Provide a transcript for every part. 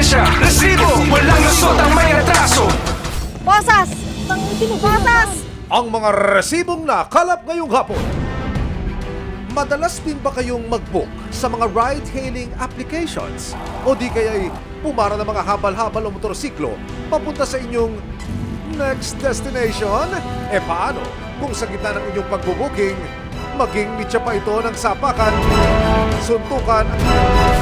ebidensya Resibo, walang lusot ang may atraso Bosas! Bosas! Ang mga resibong nakalap ngayong hapon. Madalas din ba kayong mag-book sa mga ride-hailing applications? O di kaya'y pumara ng mga habal-habal o motorsiklo papunta sa inyong next destination? E paano kung sa gitna ng inyong pagbubuking, maging mitya pa ito ng sapakan, suntukan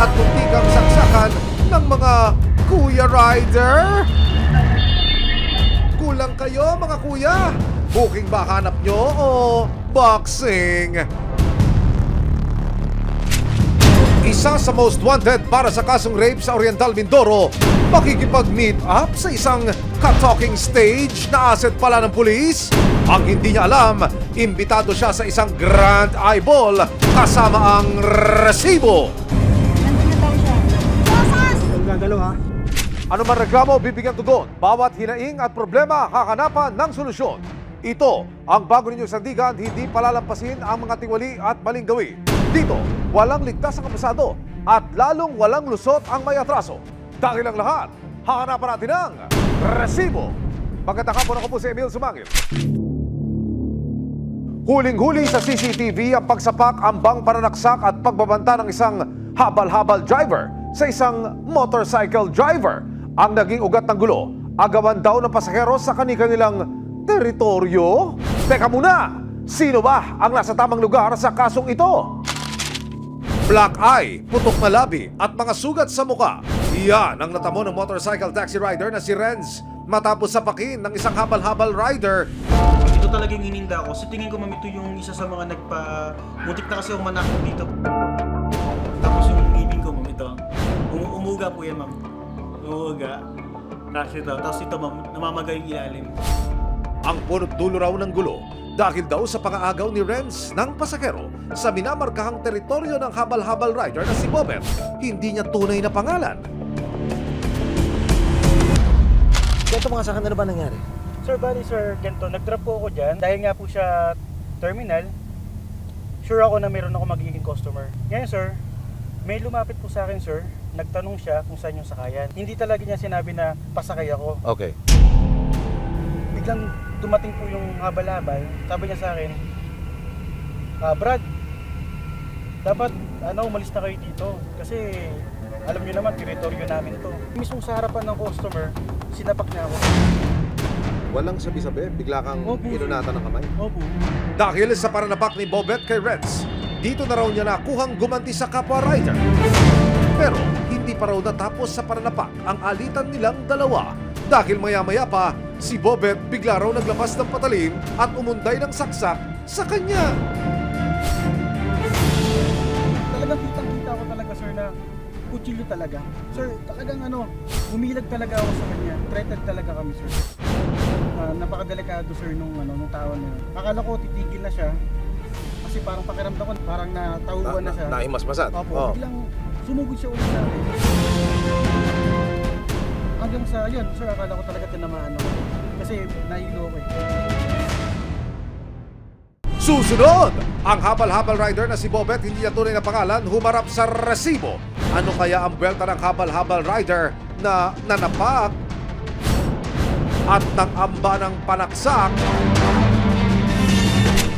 at muntikang saksakan ng mga Kuya Rider? Kulang kayo mga kuya! Booking ba hanap nyo o boxing? Isa sa most wanted para sa kasong rape sa Oriental Mindoro, makikipag-meet up sa isang ka-talking stage na asset pala ng pulis. Ang hindi niya alam, imbitado siya sa isang grand eyeball kasama ang resibo. Gagalaw ha? Ano man reklamo, bibigyan tugon. Bawat hinaing at problema, hakanapan ng solusyon. Ito ang bago ninyong sandigan, hindi palalampasin ang mga tiwali at maling gawi. Dito, walang ligtas ang kabasado at lalong walang lusot ang may atraso. Dahil ang lahat, hakanapan natin ang resibo. Magandang ako po si Emil Sumangil. Huling-huli sa CCTV ang pagsapak, ambang pananaksak at pagbabanta ng isang habal-habal driver sa isang motorcycle driver. Ang naging ugat ng gulo, agawan daw ng pasahero sa kanilang teritoryo. Teka muna, sino ba ang nasa tamang lugar sa kasong ito? Black eye, putok na labi at mga sugat sa muka. Iyan ang natamo ng motorcycle taxi rider na si Renz matapos sapakin ng isang habal-habal rider Ito talaga yung hininda ko. Sa tingin ko ma'am, ito yung isa sa mga nagpa... Muntik na kasi ako manakot dito. Po yan ma'am. Umuga. Tapos ito. Tapos ito ma'am, namamaga yung ilalim. ang punot dulo raw ng gulo dahil daw sa pangaagaw ni Renz ng pasakero sa minamarkahang teritoryo ng habal-habal rider na si Bobet. Hindi niya tunay na pangalan. Kwento mga sa ano ba nangyari? Sir, bali sir, ganito, nag-drop po ako dyan. Dahil nga po siya terminal, sure ako na meron ako magiging customer. Ngayon sir, may lumapit po sa akin sir, nagtanong siya kung saan yung sakayan. Hindi talaga niya sinabi na pasakay ako. Okay. Biglang dumating po yung habal-habal, sabi niya sa akin, ah, Brad, dapat ano, umalis na kayo dito. Kasi alam niyo naman, teritoryo namin to. Mismo sa harapan ng customer, sinapak niya ako. Walang sabi-sabi, bigla kang Opo. inunatan ng kamay. Opo. Dahil sa paranapak ni Bobet kay Renz, dito na raw niya nakuhang gumanti sa kapwa rider. Pa raw natapos sa paranapak ang alitan nilang dalawa. Dahil maya-maya pa, si Bobet bigla raw naglabas ng patalim at umunday ng saksak sa kanya. talagang kitang-kita ko talaga sir na kutsilyo talaga. Sir, talagang ano, umilag talaga ako sa kanya. Threatened talaga kami sir. Ah, napakadelikado sir nung ano nung tao na yun. Akala ko titigil na siya. Kasi parang pakiramdam ko parang natauhan na siya. Nahimasmasan. Opo, Oh. biglang sumugod siya ulit sa akin. Hanggang sa yun, sir, akala ko talaga tinamaan ako. Kasi nahilo ako eh. Susunod! Ang habal-habal rider na si Bobet, hindi niya tunay na pangalan, humarap sa resibo. Ano kaya ang buwelta ng habal-habal rider na nanapak at nang amba ng panaksak?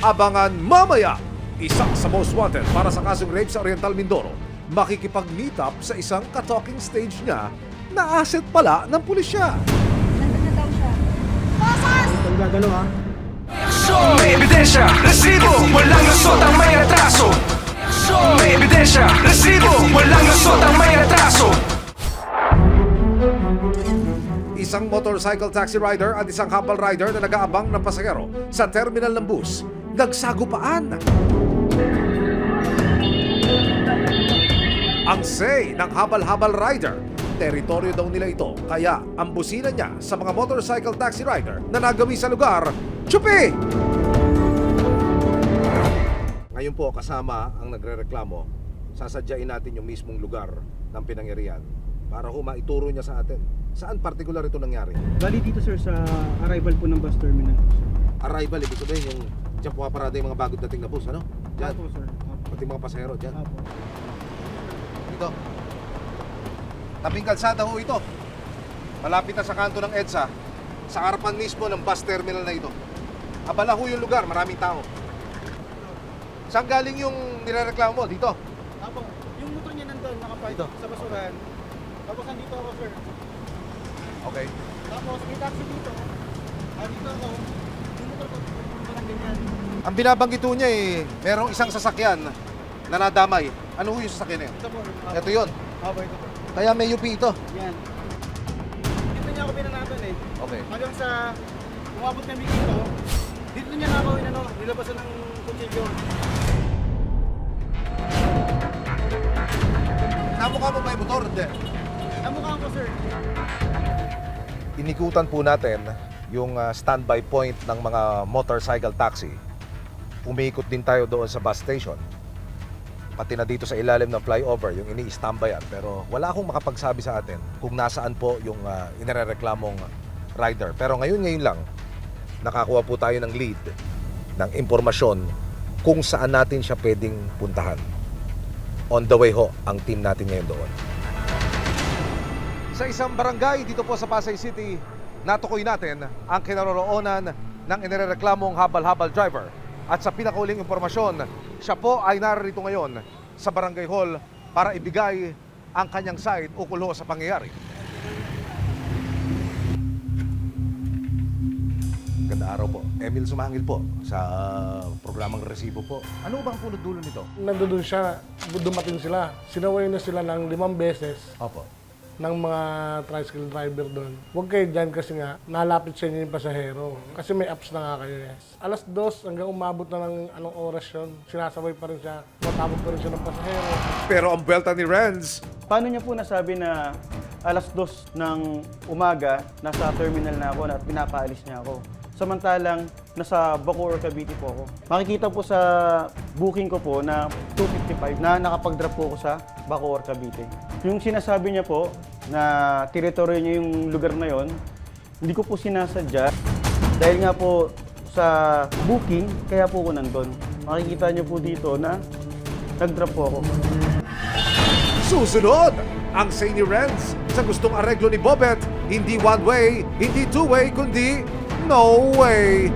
Abangan mamaya! Isa sa most wanted para sa kasong rape sa Oriental Mindoro. Makikipag-meet up sa isang ka-talking stage niya na asset pala ng pulisya. Nandun na daw siya. Bosas! Ito gagalaw ha? May ebidensya, resibo, walang lusot ang may atraso May ebidensya, resibo, walang lusot ang may atraso Isang motorcycle taxi rider at isang habal rider na nag-aabang ng pasahero sa terminal ng bus. Nagsagupaan. Ang say ng habal-habal rider. Teritoryo daw nila ito. Kaya ang busina niya sa mga motorcycle taxi rider na nagawi sa lugar, Chupi! Ngayon po kasama ang nagrereklamo, sasadyain natin yung mismong lugar ng pinangyarihan para ho maituro niya sa atin. Saan partikular ito nangyari? Bali dito sir sa arrival po ng bus terminal. Arrival, ibig sabihin yung dyan pumaparada yung mga bagong dating na bus, ano? Dyan, Opo sir. Opo. pati mga pasahero dyan. Opo. Dito. Tabing kalsada ho ito. Malapit na sa kanto ng EDSA, sa harapan mismo ng bus terminal na ito. Abala ho yung lugar, maraming tao. Saan galing yung nirereklamo mo? Dito? Apo, yung motor niya nandun, nakapark Ito. sa basurahan. Tapos nandito ako, sir. Okay. Tapos may taxi dito. Ah, dito ako. Yung motor ko, parang ganyan. Ang binabanggit ho niya eh, merong isang sasakyan na nadamay. Ano ho yung sasakyan na yun? Ito po. ah, Ito yun. Apo, ito po. Kaya may UP ito. Yan. Dito niya ako pinanatan eh. Okay. Hanggang sa umabot kami dito, dito niya ako inano, nilabasan ng kutsilyo. Namukha mo ba yung motor? Hindi. Namukha ko, sir. Inikutan po natin yung ah, standby point ng mga motorcycle taxi. Umiikot din tayo doon sa bus station. Pati na dito sa ilalim ng flyover, yung ini-standbyan. Pero wala akong makapagsabi sa atin kung nasaan po yung uh, inirereklamong rider. Pero ngayon-ngayon lang, nakakuha po tayo ng lead, ng impormasyon kung saan natin siya pwedeng puntahan. On the way ho, ang team natin ngayon doon. Sa isang barangay dito po sa Pasay City, natukoy natin ang kinaroroonan ng inireklamong habal-habal driver. At sa pinakauling impormasyon, siya po ay narito ngayon sa barangay hall para ibigay ang kanyang side ukol ho sa pangyayari. Ganda araw po. Emil Sumangil po sa programang Resibo po. Ano bang punot dulo nito? Nandoon siya, dumating sila. Sinaway na sila ng limang beses Opo. Ng mga tricycle driver doon. Huwag kayo dyan kasi nga, nalapit sa inyo yung pasahero. Kasi may apps na nga kayo. Yes. Alas dos hanggang umabot na ng anong oras yun. Sinasabay pa rin siya. Matapos pa rin siya ng pasahero. Pero ang belta ni Renz, Paano niya po nasabi na alas dos ng umaga, nasa terminal na ako at pinapaalis niya ako? Samantalang nasa Bacoor, Cavite po ako. Makikita po sa booking ko po na 255 na nakapag-drop po ako sa Bacoor, Cavite. Yung sinasabi niya po na teritoryo niya yung lugar na yon, hindi ko po sinasadya. Dahil nga po sa booking, kaya po ako nandun. Makikita niyo po dito na nag-drop po ako. Susunod, ang say ni Renz sa gustong areglo ni Bobet, hindi one way, hindi two way, kundi no way.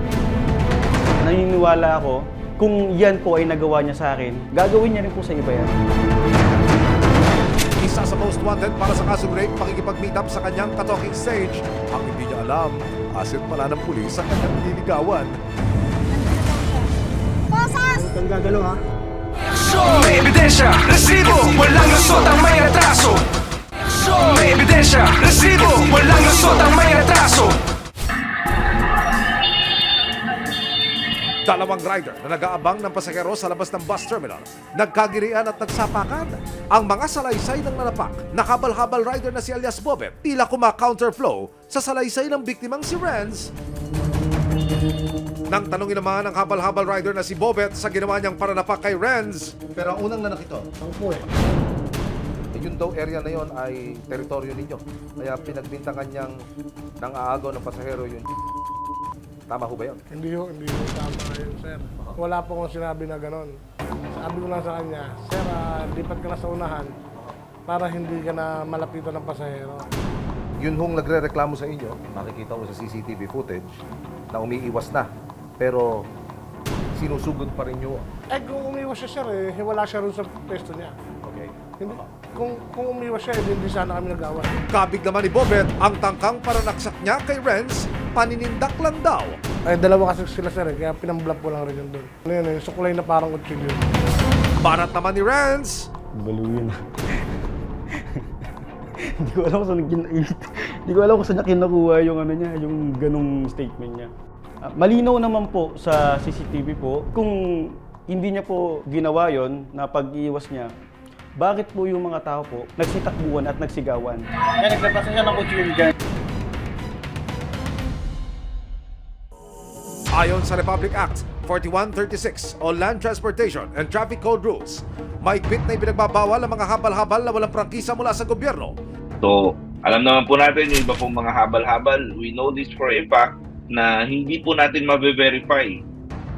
naniniwala ako kung yan po ay nagawa niya sa akin, gagawin niya rin po sa iba yan. Isa sa most wanted para sa kasong rape, pakikipag-meet up sa kanyang katoking stage. Ang hindi niya alam, asit pala ng pulis sa kanyang nililigawan. Bosas! Ang gagalo ha. May ebidensya, resibo, walang lusot ang may atraso May ebidensya, resibo, walang lusot ang may atraso Dalawang rider na nag-aabang ng pasahero sa labas ng bus terminal. Nagkagirian at nagsapakan. Ang mga salaysay ng nanapak, nakabal-habal rider na si alias Bobet, tila kuma-counterflow sa salaysay ng biktimang si Renz. Nang tanongin naman ang habal-habal rider na si Bobet sa ginawa niyang pananapak kay Renz. Pero ang unang nanak ito, Ang po eh. yun daw area na yon ay teritoryo ninyo. Kaya pinagbintangan niyang nang aagaw ng pasahero yun. Tama ho ba yun? Hindi ho, hindi ho tama yun, sir. Wala po akong sinabi na ganon. Sabi ko lang sa kanya, Sir, ah, lipat ka na sa unahan para hindi ka na malapitan ng pasahero. Yun hong nagre-reklamo sa inyo, makikita ko sa CCTV footage, na umiiwas na. Pero sinusugod pa rin nyo. Eh, kung umiwas siya, sir, eh, wala siya rin sa pwesto niya. Okay. Hindi, kung, kung umiwas siya, eh, hindi sana kami nagawa. Kabig naman ni Bobet, ang tangkang paranaksak niya kay Renz, paninindak lang daw. Eh, dalawa kasi sila, sir, eh, kaya pinamblap ko lang rin yun doon. Ano yun, eh, sukulay na parang kutsilyo. Barat naman ni Renz, Baluyin. Hindi ko alam kung saan kin- Hindi ko alam kung saan niya kinukuha yung ano niya, yung ganong statement niya. Ah, malinaw naman po sa CCTV po kung hindi niya po ginawa yon na pag-iwas niya. Bakit po yung mga tao po nagsitakbuhan at nagsigawan? Yan, naglabasan siya ng kutsilyo dyan. Ayon sa Republic Act 4136 o Land Transportation and Traffic Code Rules, maigpit na ipinagbabawal ang mga habal-habal na walang prangkisa mula sa gobyerno. So, alam naman po natin yung iba pong mga habal-habal. We know this for a fact na hindi po natin mabe-verify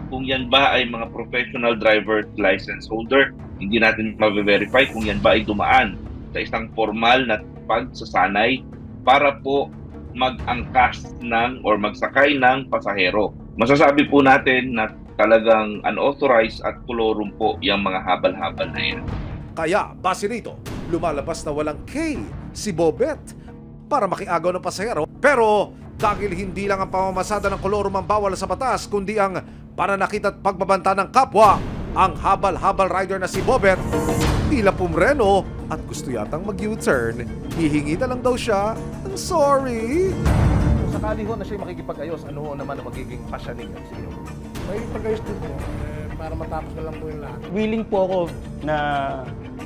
kung yan ba ay mga professional driver license holder. Hindi natin mabe-verify kung yan ba ay dumaan sa isang formal na pagsasanay para po mag-angkas ng or magsakay ng pasahero. Masasabi po natin na talagang unauthorized at kolorum po yung mga habal-habal na yan. Kaya, base rito, lumalabas na walang K si Bobet para makiagaw ng pasahero. Pero dahil hindi lang ang pamamasada ng kolorum ang bawal sa batas, kundi ang pananakit at pagbabanta ng kapwa, ang habal-habal rider na si Bobet, tila pumreno at gusto yatang mag-U-turn, hihingi na lang daw siya ng sorry. Sakali ho na siya makikipag-ayos, ano ho naman ang magiging pasyaning sa iyo? May pag-ayos din po eh, para matapos na lang po yung lahat. Willing po ako na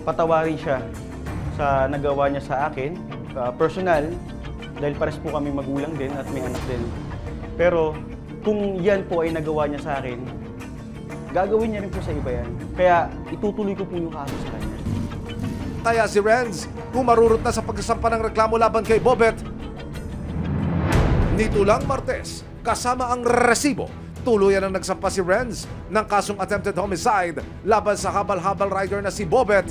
patawarin siya sa nagawa niya sa akin, uh, personal, dahil pares po kami magulang din at may anak din. Pero kung yan po ay nagawa niya sa akin, gagawin niya rin po sa iba yan. Kaya itutuloy ko po yung kaso sa kanya. Kaya si Renz, humarurot na sa pagsasampa ng reklamo laban kay Bobet. Nito lang Martes, kasama ang resibo, tuluyan ang nagsampa si Renz ng kasong attempted homicide laban sa habal-habal rider na si Bobet.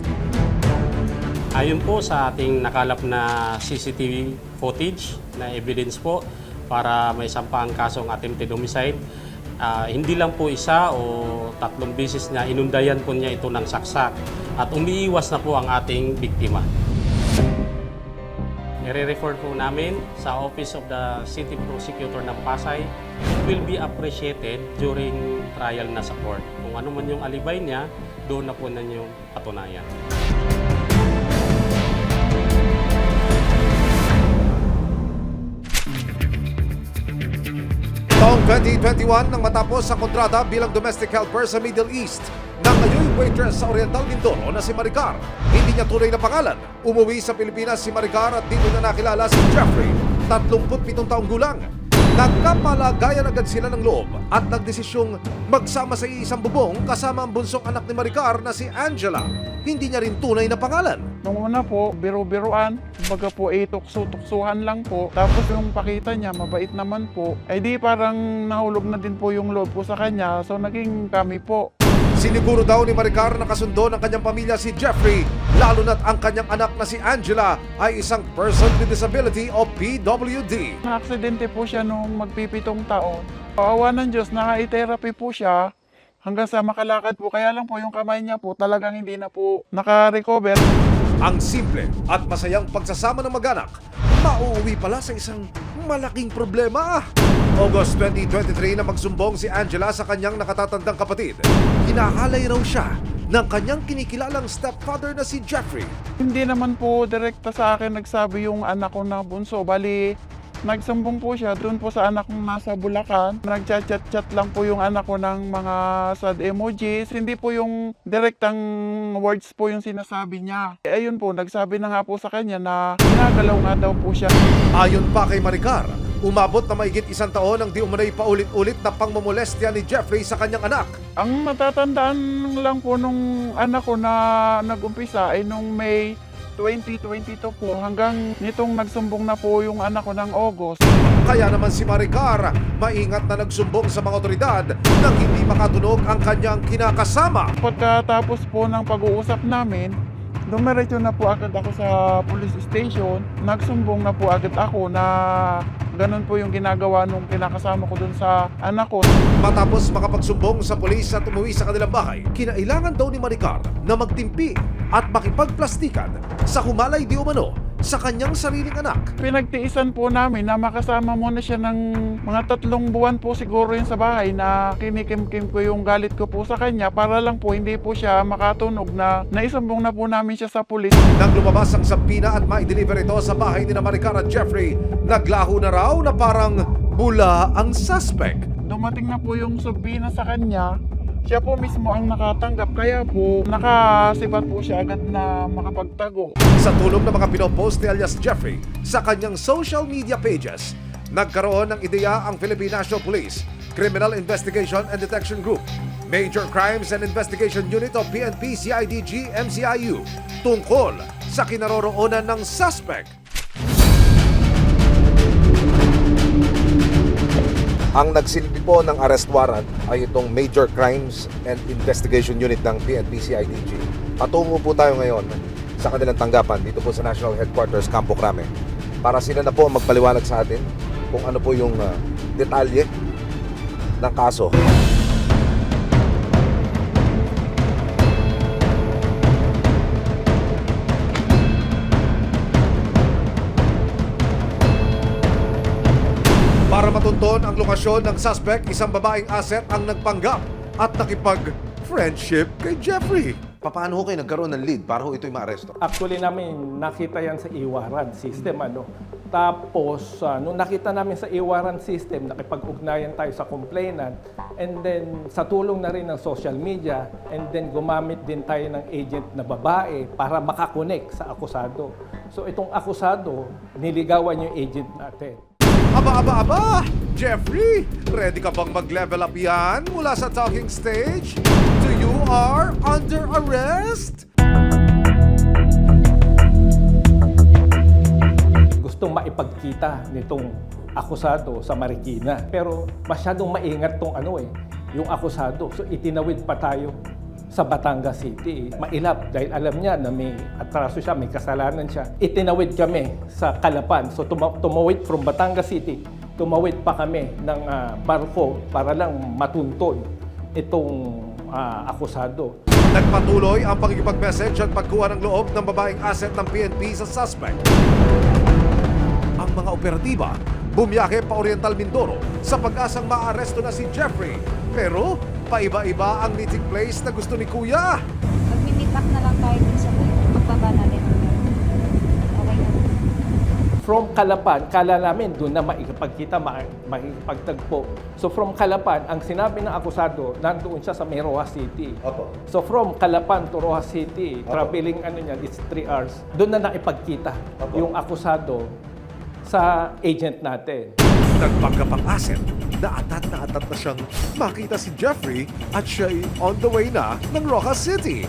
Ayon po sa ating nakalap na CCTV footage na evidence po para may sampaang kasong attempted homicide, ah, hindi lang po isa o tatlong beses na inundayan po niya ito ng saksak at umiiwas na po ang ating biktima. Nire-refer po namin sa Office of the City Prosecutor ng Pasay. It will be appreciated during trial na sa court. Kung ano man yung alibay niya, doon na po na yung patunayan. Taong 2021 nang matapos ang kontrata bilang domestic helper sa Middle East ng ngayon waitress sa Oriental Mindoro na si Maricar. Hindi niya tunay na pangalan. Umuwi sa Pilipinas si Maricar at dito na nakilala si Jeffrey, 37 taong gulang. Nagkapalagayan agad sila ng loob at nagdesisyong magsama sa iisang bubong kasama ang bunsong anak ni Maricar na si Angela. Hindi niya rin tunay na pangalan. Nung una po, biro-biroan, kumbaga po eh, tukso-tuksuhan lang po. Tapos yung pakita niya, mabait naman po. Eh di parang nahulog na din po yung loob ko sa kanya, so naging kami po. Siniguro daw ni Maricar na kasundo ng kanyang pamilya si Jeffrey, lalo na't ang kanyang anak na si Angela ay isang person with disability o PWD. Na-aksidente po siya nung magpipitong taon. Awa ng Diyos, naka-therapy po siya hanggang sa makalakad po. Kaya lang po yung kamay niya po talagang hindi na po naka-recover. Ang simple at masayang pagsasama ng mag-anak, mauuwi pala sa isang malaking problema. August 2023 na magsumbong si Angela sa kanyang nakatatandang kapatid. Hinahalay raw siya ng kanyang kinikilalang stepfather na si Jeffrey. Hindi naman po direkta sa akin nagsabi yung anak ko na bunso. Bali, nagsumbong po siya doon po sa anak kong nasa Bulacan. Nagchat-chat-chat lang po yung anak ko ng mga sad emojis. Hindi po yung direktang words po yung sinasabi niya. Eh, ayun po, nagsabi na nga po sa kanya na ginagalaw nga daw po siya. Ayon pa kay Maricar, umabot na mahigit isang taon ang di umunay paulit-ulit na pangmomolestya ni Jeffrey sa kanyang anak. Ang matatandaan lang po nung anak ko na nag-umpisa ay nung May 2022 po hanggang nitong nagsumbong na po yung anak ko ng August. Kaya naman si Maricar, maingat na nagsumbong sa mga otoridad nang hindi makatunog ang kanyang kinakasama. Pagkatapos po ng pag-uusap namin, dumiretso na po agad ako sa police station. Nagsumbong na po agad ako na ganun po yung ginagawa nung kinakasama ko dun sa anak ko. Matapos makapagsumbong sa pulis at umuwi sa kanilang bahay, kinailangan daw ni Maricar na magtimpi at makipagplastikan sa humalay di umano sa kanyang sariling anak. Pinagtiisan po namin na makasama muna siya ng mga tatlong buwan po siguro yun sa bahay na kinikimkim ko yung galit ko po sa kanya para lang po hindi po siya makatunog na naisumbong na po namin siya sa pulis. Nang lumabas ang sampina at mai-deliver ito sa bahay ni na Maricar at Jeffrey, naglaho na raw na parang bula ang suspect. Dumating na po yung subina sa kanya. Siya po mismo ang nakatanggap kaya po nakasibat po siya agad na makapagtago. Sa tulong ng mga pinopost ni alias Jeffrey sa kanyang social media pages, nagkaroon ng ideya ang Philippine National Police, Criminal Investigation and Detection Group, Major Crimes and Investigation Unit of PNP CIDG MCIU tungkol sa kinaroroonan ng suspect. Ang nagsilbi po ng arrest warrant ay itong Major Crimes and Investigation Unit ng PNP CIDG. Patungo po tayo ngayon sa kanilang tanggapan dito po sa National Headquarters Campo Crame para sila na po ang magpaliwanag sa atin kung ano po yung ah, detalye ng kaso. Lokasyon ng suspect, isang babaeng asset ang nagpanggap at nakipag-friendship kay Jeffrey. Paano ho kayo nagkaroon ng lead para ho ito'y maaresto? Actually namin nakita yan sa iwaran system ano. Tapos ah, nung nakita namin sa iwaran system, nakipag-ugnayan tayo sa complainant and then sa tulong na rin ng social media and then gumamit din tayo ng agent na babae para makakonek sa akusado. So itong akusado, niligawan yung agent natin. Aba, aba, aba! Jeffrey, ready ka bang mag-level up yan mula sa talking stage to you are under arrest? gustong maipagkita nitong akusado sa Marikina. Pero masyadong maingat tong ano eh, yung akusado. So itinawid pa tayo sa Batangas City. Mailap dahil alam niya na may atraso siya, may kasalanan siya. Itinawid kami sa Kalapan. So tuma- tumawid from Batangas City, tumawid pa kami ng ah, barko para lang matuntun itong ah, akusado. Nagpatuloy ang pagkikipag-message at pagkuha ng loob ng babaeng asset ng PNP sa suspect. Ang mga operatiba bumiyahe pa Oriental Mindoro sa pag-asang maaresto na si Jeffrey. Pero paiba-iba ang meeting place na gusto ni Kuya. Mag-meet up na lang tayo dun sa pagbaba natin. Okay na. From Kalapan, kala namin doon na maikipagkita, ma- makikipagtagpo. So from Kalapan, ang sinabi ng akusado, nandoon siya sa may Rojas City. Opo. So from Kalapan to Rojas City, traveling ano niya, it's 3 hours. Doon na naipagkita Opo. yung akusado sa agent natin. Nagpanggap ang asset na atat na atat na siyang makita si Jeffrey at siya'y on the way na ng Rojas City.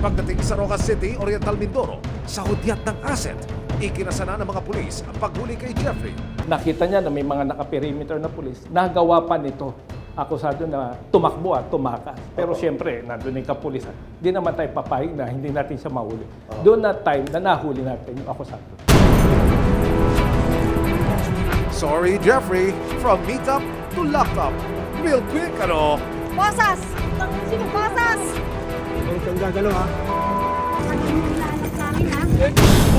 Pagdating sa Rojas City, Oriental Mindoro, sa hudyat ng asset, ikinasana ng mga pulis ang paghuli kay Jeffrey. Nakita niya na may mga naka-perimeter na pulis. Nagawa pa nito akusado na tumakbo at tumakas. Pero siyempre, nandun yung kapulisan. Di naman tayo papayag na hindi natin siya mahuli. Doon na time na nahuli natin yung akusado. Sorry, Jeffrey. From meetup to locked-up. Real quick, ano? Bosas! Sino? Bosas!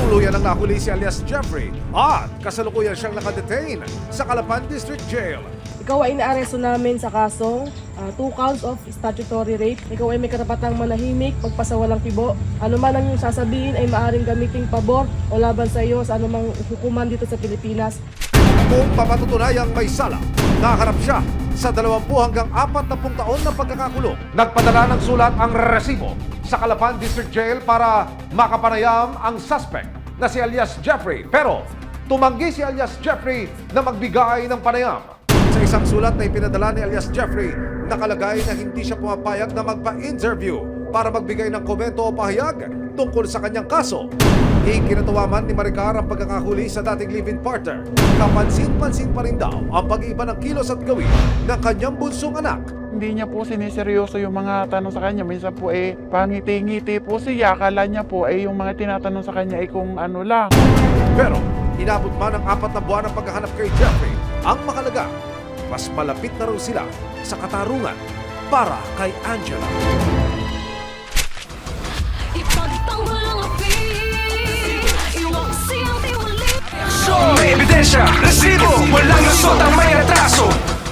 Tuluyan ang nahuli si alias Jeffrey at kasalukuyan siyang nakadetain sa Calapan District Jail. Ikaw ay inaaresto namin sa kasong ah, two counts of statutory rape. Ikaw ay may karapatang manahimik, magpasawalang kibo. Ano man ang iyong sasabihin ay maaaring gamiting pabor o laban sa iyo sa anumang hukuman dito sa Pilipinas. Kung papatutunayang may sala, naharap siya sa 20 hanggang 40 taon na pagkakakulong. Nagpadala ng sulat ang resibo sa Calapan District Jail para makapanayam ang suspect na si alias Jeffrey. Pero tumanggi si alias Jeffrey na magbigay ng panayam. Sa isang sulat na ipinadala ni alias Jeffrey, nakalagay na hindi siya pumapayag na magpa-interview para magbigay ng komento o pahayag tungkol sa kanyang kaso. Ikinatuwa man ni Maricar ang pagkakahuli sa dating live-in partner. Kapansin-pansin pa rin daw ang pag-iiba ng kilos at gawin ng kanyang bunsong anak. Hindi niya po siniseryoso yung mga tanong sa kanya. Minsan po eh, pangiti-ngiti po siya. Akala niya po eh, yung mga tinatanong sa kanya ay kung ano lang. Pero inabot man ang apat na buwan ng paghahanap kay Jeffrey, ang makalaga, mas malapit na raw sila sa katarungan para kay Angela. May ebidensya, resibo, walang lasot ang may atraso.